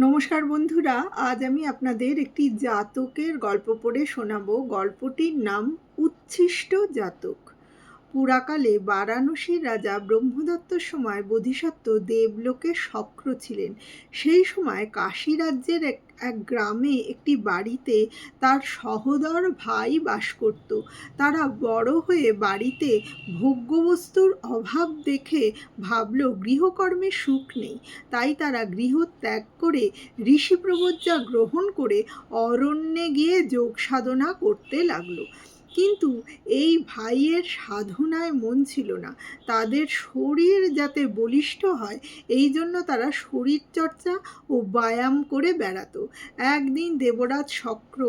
নমস্কার বন্ধুরা আজ আমি আপনাদের একটি জাতকের গল্প পড়ে শোনাবো। গল্পটির নাম উচ্ছিষ্ট জাতক। পুরাকালে বারাণসীর রাজা ব্রহ্মদত্তর সময় বোধিসত্ত্ব দেবলোকে শক্র ছিলেন। সেই সময় কাশী রাজ্যের এক এক গ্রামে একটি বাড়িতে তার সহোদর ভাই বাস করত। তারা বড় হয়ে বাড়িতে ভোগ্যবস্তুর অভাব দেখে ভাবল, গৃহকর্মে সুখ নেই। তাই তারা গৃহ ত্যাগ করে ঋষি প্রবজ্জা গ্রহণ করে অরণ্যে গিয়ে যোগ সাধনা করতে লাগল। কিন্তু এই ভাইয়ের সাধনায় মন ছিল না। তাদের শরীর যাতে বলিষ্ঠ হয়, এই জন্য তারা শরীরচর্চা ও ব্যায়াম করে বেড়াতো। একদিন দেবরাজ শক্র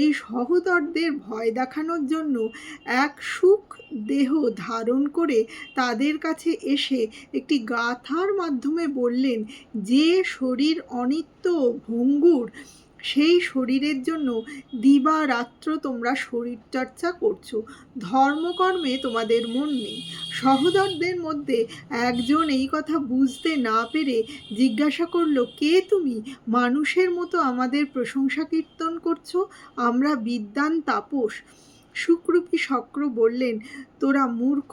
এই সহোদরদের ভয় দেখানোর জন্য এক সুখ দেহ ধারণ করে তাদের কাছে এসে একটি গাথার মাধ্যমে বললেন, যে শরীর অনিত্য ভঙ্গুর সেই শরীরের জন্য দিবারাত্র তোমরা শরীরচর্চা করছ। ধর্মকর্মে তোমাদের মন নেই। সহোদরদের মধ্যে একজন এই কথা বুঝতে না পেরে জিজ্ঞাসা করল, কে তুমি? মানুষের মতো আমাদের প্রশংসা কীর্তন করছ? আমরা বিদ্যান তাপস। সুকরূপী শক্র বললেন, তোরা মূর্খ,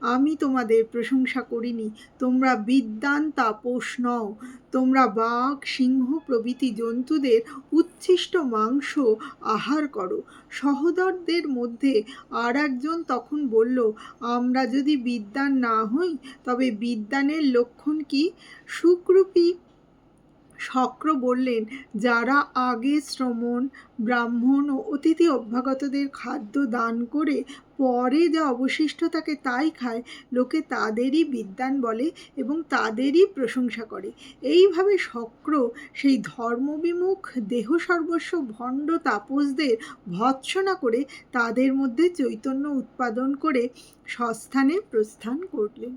আমি তোমাদের প্রশংসা করিনি। তোমরা বিদ্যান তাপস নও। তোমরা বাঘ, সিংহ প্রভৃতি জন্তুদের উচ্ছিষ্ট মাংস আহার করো। সহোদরদের মধ্যে আর একজন তখন বলল, আমরা যদি বিদ্যান না হই, তবে বিদ্যানের লক্ষণ কি? সুকরূপী শক্র বললেন, যারা আগে শ্রমণ, ব্রাহ্মণ ও অতিথি অভ্যাগতদের খাদ্য দান করে পরে যা অবশিষ্ট থাকে তাই খায়, লোকে তাদেরই বিদ্যান বলে এবং তাদেরই প্রশংসা করে। এইভাবে শক্র সেই ধর্মবিমুখ, দেহ সর্বস্ব ভণ্ড তাপসদের ভৎসনা করে তাদের মধ্যে চৈতন্য উৎপাদন করে স্বস্থানে প্রস্থান করলেন।